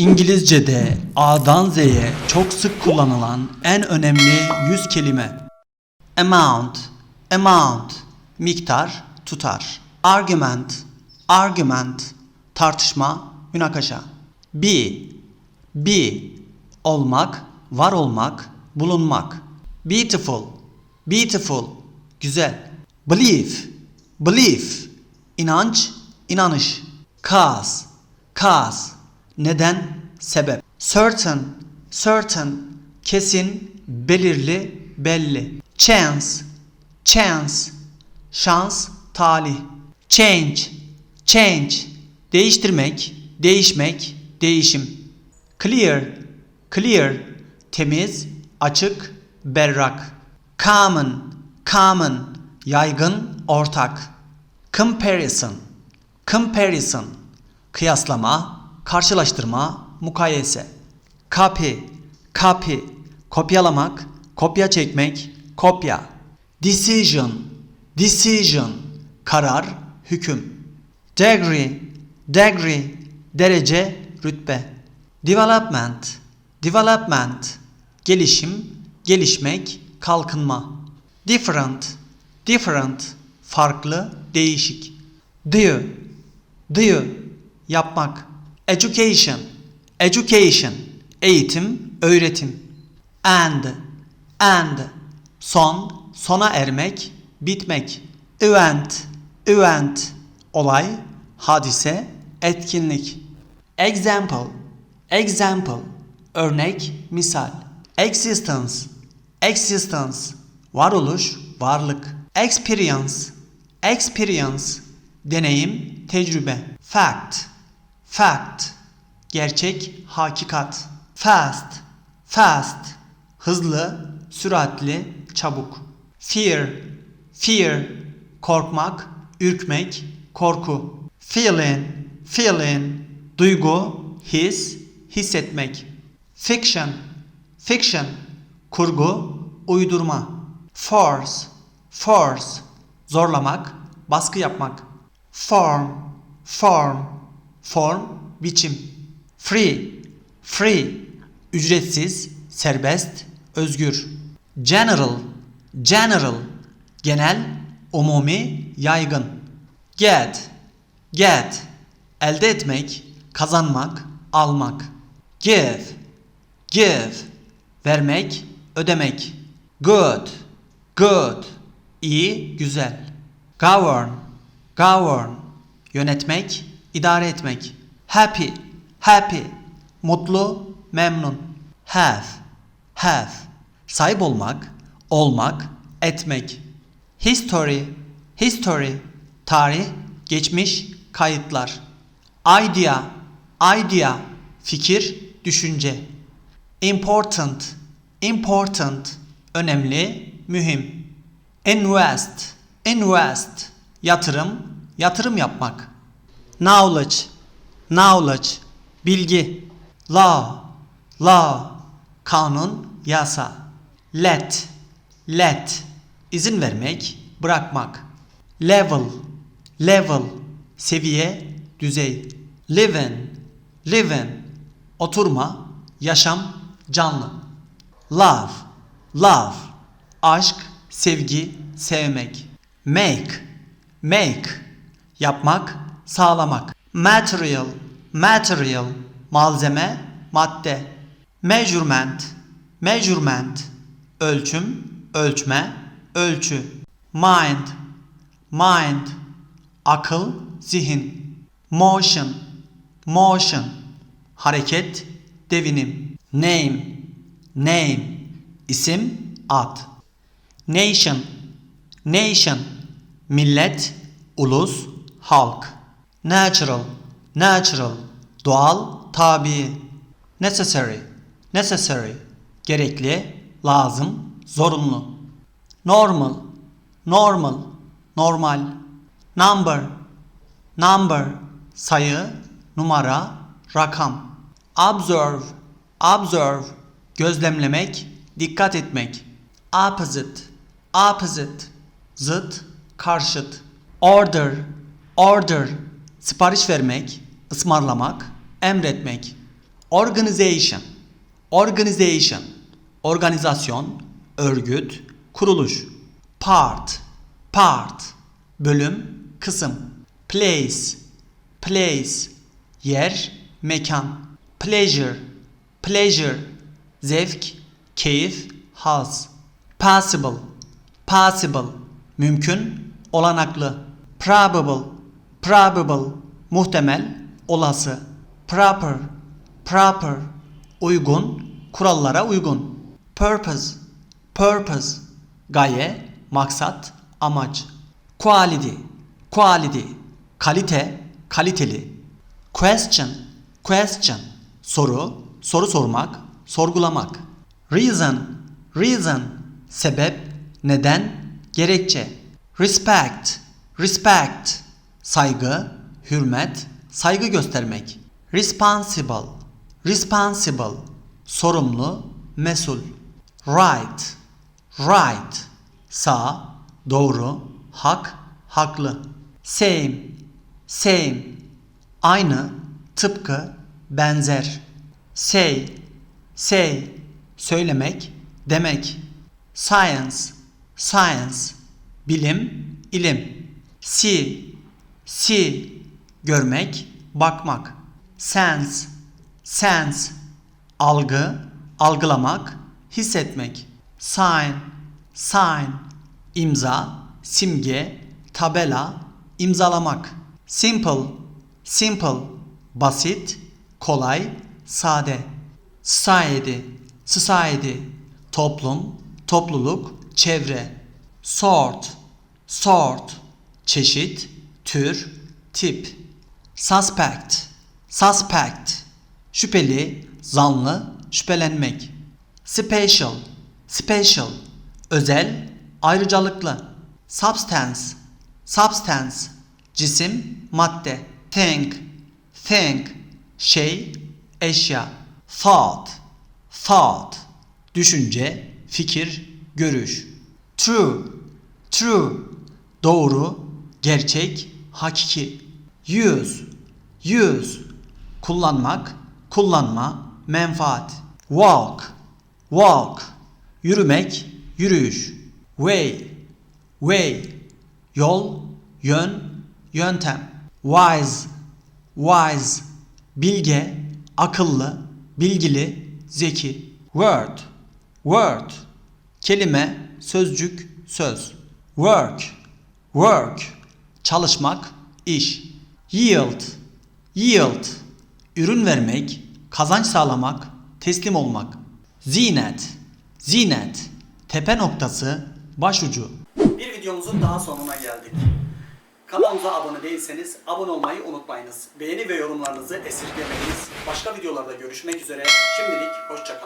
İngilizce'de A'dan Z'ye çok sık kullanılan en önemli yüz kelime. Amount, amount, miktar, tutar. Argument, argument, tartışma, münakaşa. Be, be, olmak, var olmak, bulunmak. Beautiful, beautiful, güzel. Believe, believe, inanç, inanış. Cause, cause, neden, sebep. Certain, certain, kesin, belirli, belli. Chance, chance, şans, talih. Change, change, değiştirmek, değişmek, değişim. Clear, clear, temiz, açık, berrak. Common, common, yaygın, ortak. Comparison, comparison, kıyaslama, karşılaştırma, mukayese. Copy, copy, kopyalamak, kopya çekmek, kopya. Decision, decision, karar, hüküm. Degree, degree, derece, rütbe. Development, development, gelişim, gelişmek, kalkınma. Different, different, farklı, değişik. Do, do, yapmak. Education, education, eğitim, öğretim. And, and, son, sona ermek, bitmek. Event, event, olay, hadise, etkinlik. Example, example, örnek, misal. Existence, existence, varoluş, varlık. Experience, experience, deneyim, tecrübe. Fact, fact, gerçek, hakikat. Fast, fast, hızlı, süratli, çabuk. Fear, fear, korkmak, ürkmek, korku. Feeling, feeling, duygu, his, hissetmek. Fiction, fiction, kurgu, uydurma. Force, force, zorlamak, baskı yapmak. Form, form, form, biçim. Free, free, ücretsiz, serbest, özgür. General, general, genel, umumi, yaygın. Get, get, elde etmek, kazanmak, almak. Give, give, vermek, ödemek. Good, good, iyi, güzel. Govern, govern, yönetmek, idare etmek. Happy, happy, mutlu, memnun. Have, have, sahip olmak, olmak, etmek. History, history, tarih, geçmiş, kayıtlar. Idea, idea, fikir, düşünce. Important, important, önemli, mühim. Invest, invest, yatırım, yatırım yapmak. Knowledge, knowledge, bilgi. Law, law, kanun, yasa. Let, let, izin vermek, bırakmak. Level, level, seviye, düzey. Living, living, oturma, yaşam, canlı. Love, love, aşk, sevgi, sevmek. Make, make, yapmak, sağlamak. Material, material, malzeme, madde. Measurement, measurement, ölçüm, ölçme, ölçü. Mind, mind, akıl, zihin. Motion, motion, hareket, devinim. Name, name, isim, ad. Nation, nation, millet, ulus, halk. Natural, natural, doğal, tabi. Necessary, necessary, gerekli, lazım, zorunlu. Normal, normal, normal. Number, number, sayı, numara, rakam. Observe, observe, gözlemlemek, dikkat etmek. Opposite, opposite, zıt, karşıt. Order, order, sipariş vermek, ısmarlamak, emretmek. Organization. Organization. Organizasyon, örgüt, kuruluş. Part. Part. Bölüm, kısım. Place. Place. Yer, mekan. Pleasure. Pleasure. Zevk, keyif, haz. Possible. Possible. Mümkün, olanaklı. Probable. Probable. Muhtemel, olası. Proper. Proper. Uygun, kurallara uygun. Purpose. Purpose. Gaye, maksat, amaç. Quality. Quality. Kalite, kaliteli. Question. Question. Soru, soru sormak, sorgulamak. Reason. Reason. Sebep, neden, gerekçe. Respect. Respect. Saygı, hürmet, saygı göstermek. Responsible. Responsible. Sorumlu, mesul. Right. Right. Sağ, doğru, hak, haklı. Same. Same. Aynı, tıpkı, benzer. Say. Say. Söylemek, demek. Science. Science. Bilim, ilim. See. See. Görmek, bakmak. Sense. Sense. Algı, algılamak, hissetmek. Sign. Sign. imza, simge, tabela, imzalamak. Simple. Simple. Basit, kolay, sade. Society. Society. Toplum, topluluk, çevre. Sort. Sort. Çeşit, tür, tip. Suspect. Suspect. Şüpheli, zanlı, şüphelenmek. Special. Special. Özel, ayrıcalıklı. Substance. Substance. Cisim, madde. Think. Think. Şey, eşya. Thought. Thought. Düşünce, fikir, görüş. True. True. Doğru, gerçek, hakiki. Use. Use. Kullanmak, kullanma, menfaat. Walk. Walk. Yürümek, yürüyüş. Way. Way. Yol, yön, yöntem. Wise. Wise. Bilge, akıllı, bilgili, zeki. Word. Word. Kelime, sözcük, söz. Work. Work. Çalışmak, iş. Yield. Yield. Ürün vermek, kazanç sağlamak, teslim olmak. Zinet. Zinet. Tepe noktası, başucu. Bir videomuzun daha sonuna geldik. Kanalımıza abone değilseniz abone olmayı unutmayınız. Beğeni ve yorumlarınızı esirgemeyiniz. Başka videolarda görüşmek üzere. Şimdilik hoşçakalın.